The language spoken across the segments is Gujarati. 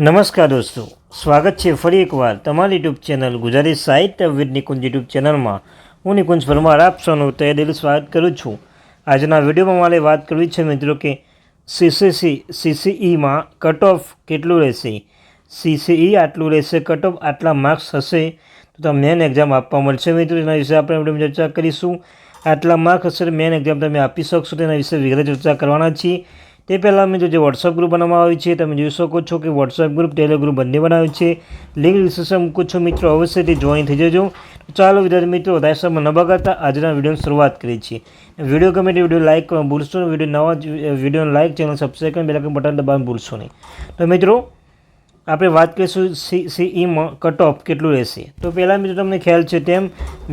નમસ્કાર દોસ્તો, સ્વાગત છે ફરી એકવાર તમારી યુટ્યુબ ચેનલ ગુજરાતી સાહિત્ય વિદ નિકુંજ યુટ્યુબ ચેનલમાં. હું નિકુંજ પરમાર, આપ સૌનું તય દિલ સ્વાગત કરું છું. આજના વિડીયોમાં મારે વાત કરવી છે મિત્રો કે સીસીસી સીસીઈમાં કટ ઓફ કેટલું રહેશે? સીસીઈ આટલું રહેશે કટ ઓફ આટલા માર્ક્સ હશે? તો તમે મેન એક્ઝામ આપવા મળશે મિત્રો. એના વિશે આપણે ચર્ચા કરીશું. આટલા માર્ક્સ હશે મેન એક્ઝામ તમે આપી શકશો. તેના વિશે વિગતે ચર્ચા કરવાના છીએ. તે પહેલાં અમે જે વોટ્સઅપ ગ્રુપ બનાવવામાં આવ્યું છે, તમે જોઈ શકો છો કે વોટ્સઅપ ગ્રુપ ટેલિગ્રુપ બંને બનાવ્યું છે. લિંક ડિસ્ક્રિપ્શન મૂકું છું મિત્રો અવશ્યથી જોઈન થઈ જજો. ચાલો વિદ્યાર્થી મિત્રો વધારે સમય ન બગાડતા આજના વિડીયોની શરૂઆત કરીએ છીએ. વીડિયો ગમે તે વીડિયો લાઇક કરવા ભૂલશો વીડિયો નવા વિડીયોને લાઇક ચેનલ સબસ્ક્રાઈબ કરીને બેલાકન બટન દબાવવાનું ભૂલશો નહીં. તો મિત્રો આપણે વાત કરીશું સી સીઈમાં કટ ઓફ કેટલું રહેશે. તો પહેલાં મિત્રો તમને ખ્યાલ છે તેમ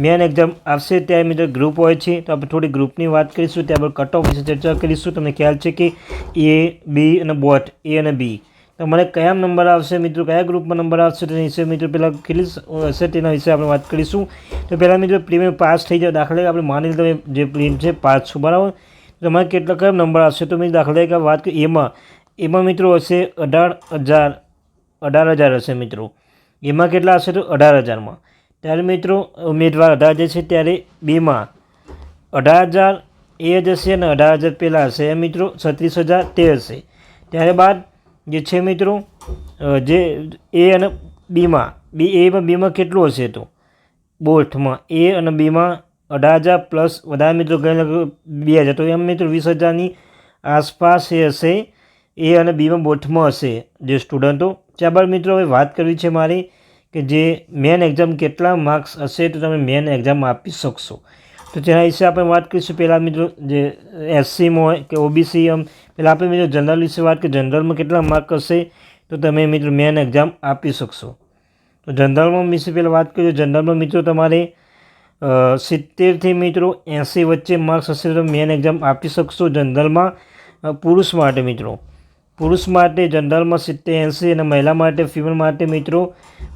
મેન એક્ઝામ આવશે ત્યારે મિત્રો ગ્રુપ હોય છે. તો આપણે થોડી ગ્રુપની વાત કરીશું, ત્યાં કટ ઓફ વિશે ચર્ચા કરીશું. તમને ખ્યાલ છે કે એ બી અને બોટ એ અને બી તો મને કયા નંબર આવશે મિત્રો? કયા ગ્રુપમાં નંબર આવશે? તેના વિશે મિત્રો પહેલાં કેટલી હશે તેના વિશે આપણે વાત કરીશું. તો પહેલાં મિત્રો પ્રીમિયમ પાસ થઈ જાય દાખલા આપણે માની તમે જે પ્રીમ છે પાસ છો. બરાબર? તમારે કેટલા કયા નંબર આવશે? તો મિત્રો દાખલા વાત કરી એમાં એમાં મિત્રો હશે અઢાર હજાર અઢાર હજાર હશે મિત્રો. એમાં કેટલા હશે તો અઢાર હજારમાં. ત્યારે મિત્રો, ઉમેદવાર અઢાર જે છે ત્યારે બેમાં અઢાર હજાર, એ જ હશે અને અઢાર હજાર પહેલાં હશે. એ મિત્રો છત્રીસ હજાર, તે હશે. ત્યારબાદ જે છે મિત્રો જે એ અને બીમાં, બી એમાં બીમાં કેટલું હશે તો? બોથમાં એ અને બીમાં અઢાર હજાર પ્લસ વધારે મિત્રો ગઈ બે હજાર. તો એમ મિત્રો વીસ હજારની આસપાસ એ હશે. એ અને બીમાં બોથમાં હશે જે સ્ટુડન્ટો. ત્યારબાદ મિત્રો, હવે વાત કરવી છે મારી કે જે મેન એક્ઝામ કેટલા માર્ક્સ હશે તો તમે મેન એક્ઝામ આપી શકશો. તો તેના વિશે આપણે વાત કરીશું. પહેલાં મિત્રો, જે એસસીમાં હોય કે ઓબીસી એમ પહેલાં આપણે મિત્રો જનરલ વિશે વાત કે જનરલમાં કેટલા માર્ક હશે તો તમે મિત્રો મેન એક્ઝામ આપી શકશો. તો જનરલમાં વિશે પહેલાં વાત કરીએ. જનરલમાં મિત્રો તમારે સિત્તેરથી મિત્રો એંસી વચ્ચે માર્ક્સ હશે તો મેન એક્ઝામ આપી શકશો. જનરલમાં પુરુષ માટે મિત્રો. પુરુષ માટે જનરલમાં સિત્તેર એંસી અને મહિલા માટે ફિમેલ માટે મિત્રો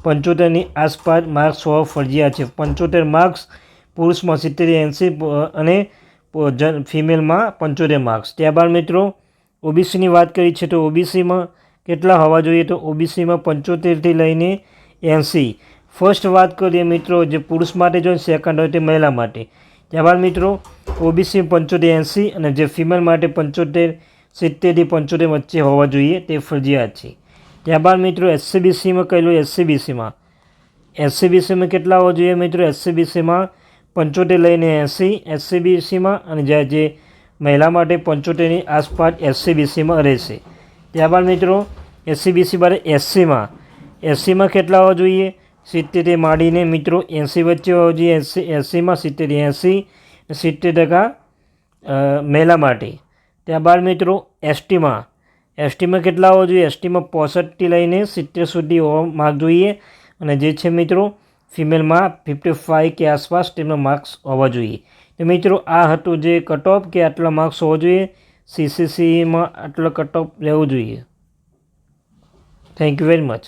પંચોતેરની આસપાસ માર્ક્સ હોવા ફરજિયાત છે. પંચોતેર માર્ક્સ પુરુષમાં સિત્તેર એંસી અને ફિમેલમાં પંચોતેર માર્ક્સ ત્યારબાદ મિત્રો ઓબીસીની વાત કરી છે તો ઓબીસીમાં કેટલા હોવા જોઈએ તો ઓબીસીમાં પંચોતેરથી લઈને એંસી ફર્સ્ટ વાત કરીએ મિત્રો, જે પુરુષ માટે જો સેકન્ડ હોય તે મહિલા માટે. ત્યારબાદ મિત્રો ઓબીસી પંચોતેર એંસી અને જે ફિમેલ માટે પંચોતેર સિત્તેરથી પંચોતેર વચ્ચે હોવા જોઈએ તે ફરજિયાત છે. ત્યારબાદ મિત્રો એસસીબીસીમાં કહેલું એસસીબીસીમાં. એસસીબીસીમાં કેટલા હોવા જોઈએ મિત્રો? એસસીબીસીમાં પંચોતેર લઈને એંસી, એસસીબીસીમાં અને જે જે મહિલા માટે પંચોતેરની આસપાસ એસસીબીસીમાં રહેશે. ત્યારબાદ મિત્રો એસસીબીસી બાદ એસસીમાં એસસીમાં કેટલા હોવા જોઈએ? સિત્તેરથી માંડીને મિત્રો એંસી વચ્ચે હોવા જોઈએ. એંસી, એંસીમાં સિત્તેર એંસી સિત્તેર ટકા મહિલા માટે. ત્યારબાદ મિત્રો, એસટીમાં. એસટીમાં કેટલા હોવા જોઈએ? એસટીમાં પોસઠથી લઈને સિત્તેર સુધી હોવા માર્ક જોઈએ. અને જે છે મિત્રો ફિમેલમાં ફિફ્ટી ફાઇવ કે આસપાસ તેમના માર્ક્સ હોવા જોઈએ. તો મિત્રો, આ હતું જે કટ ઓફ કે આટલા માર્ક્સ હોવા જોઈએ? સીસીસીમાં આટલો કટ ઓફ રહેવું જોઈએ. Thank you very much